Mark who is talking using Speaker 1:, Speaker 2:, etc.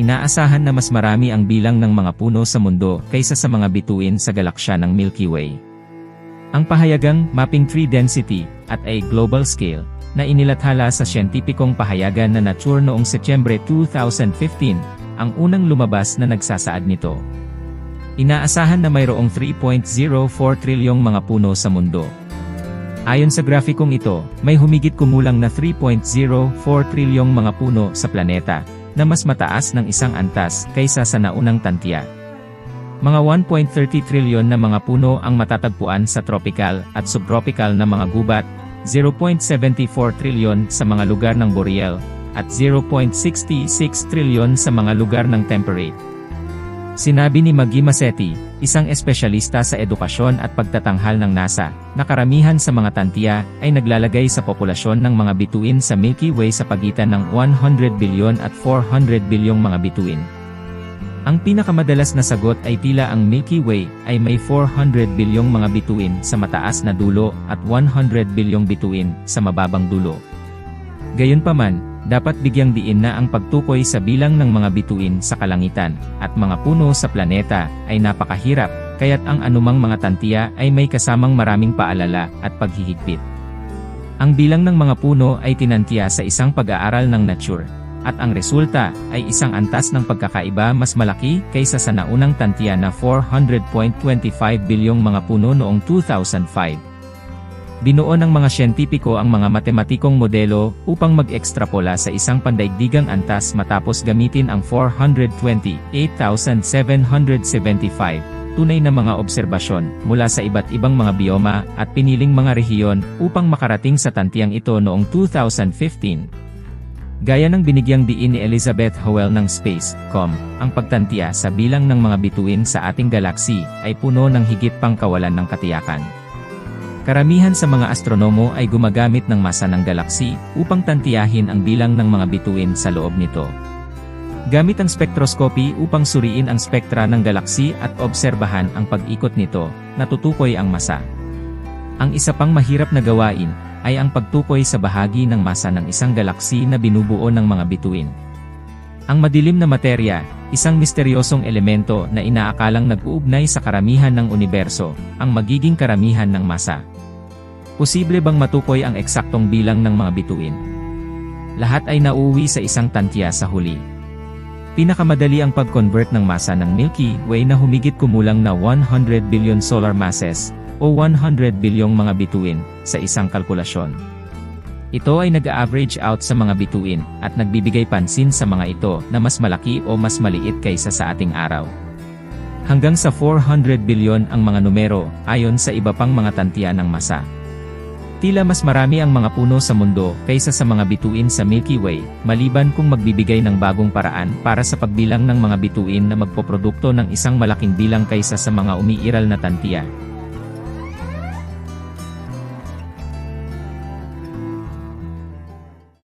Speaker 1: inaasahan na mas marami ang bilang ng mga puno sa mundo kaysa sa mga bituin sa galaksya ng Milky Way. Ang pahayagang mapping tree density at a global scale na inilathala sa siyentipikong pahayagan na Nature noong Setyembre 2015, ang unang lumabas na nagsasaad nito. Inaasahan na mayroong 3.04 trilyong mga puno sa mundo. Ayon sa grafikong ito, may humigit kumulang na 3.04 trilyong mga puno sa planeta, na mas mataas ng isang antas kaysa sa naunang tantiya. Mga 1.30 trilyon na mga puno ang matatagpuan sa tropical at subtropical na mga gubat, 0.74 trilyon sa mga lugar ng boreal, at 0.66 trilyon sa mga lugar ng temperate. Sinabi ni Maggie Masetti, isang espesyalista sa edukasyon at pagtatanghal ng NASA, na karamihan sa mga tantiya ay naglalagay sa populasyon ng mga bituin sa Milky Way sa pagitan ng 100 bilyon at 400 bilyong mga bituin. Ang pinakamadalas na sagot ay tila ang Milky Way ay may 400 bilyong mga bituin sa mataas na dulo at 100 bilyong bituin sa mababang dulo. Gayunpaman, dapat bigyang diin na ang pagtukoy sa bilang ng mga bituin sa kalangitan at mga puno sa planeta ay napakahirap, kaya't ang anumang mga tantiya ay may kasamang maraming paalala at paghihigpit. Ang bilang ng mga puno ay tinantiya sa isang pag-aaral ng nature, at ang resulta ay isang antas ng pagkakaiba mas malaki kaysa sa naunang tantiya na 400.25 bilyong mga puno noong 2005. Binuo ng mga siyentipiko ang mga matematikong modelo upang mag-ekstrapola sa isang pandaigdigang antas matapos gamitin ang 428,775 tunay na mga obserbasyon mula sa iba't ibang mga bioma at piniling mga rehiyon upang makarating sa tantiyang ito noong 2015. Gaya ng binigyang diin ni Elizabeth Howell ng Space.com, ang pagtantiya sa bilang ng mga bituin sa ating galaksi ay puno ng higit pang kawalan ng katiyakan. Karamihan sa mga astronomo ay gumagamit ng masa ng galaksi upang tantiyahin ang bilang ng mga bituin sa loob nito. Gamit ang spectroscopy upang suriin ang spektra ng galaksi at obserbahan ang pag-ikot nito, natutukoy ang masa. Ang isa pang mahirap na gawain ay ang pagtukoy sa bahagi ng masa ng isang galaksi na binubuo ng mga bituin. Ang madilim na materya, isang misteryosong elemento na inaakalang nag-uugnay sa karamihan ng universo, ang magiging karamihan ng masa. Posible bang matukoy ang eksaktong bilang ng mga bituin? Lahat ay nauuwi sa isang tantya sa huli. Pinakamadali ang pag-convert ng masa ng Milky Way na humigit kumulang na 100 billion solar masses, o 100 bilyong mga bituin, sa isang kalkulasyon. Ito ay nag-average out sa mga bituin, at nagbibigay pansin sa mga ito na mas malaki o mas maliit kaysa sa ating araw. Hanggang sa 400 bilyon ang mga numero, ayon sa iba pang mga tantiya ng masa. Tila mas marami ang mga puno sa mundo kaysa sa mga bituin sa Milky Way, maliban kung magbibigay ng bagong paraan para sa pagbilang ng mga bituin na magpoprodukto ng isang malaking bilang kaysa sa mga umiiral na tantiya.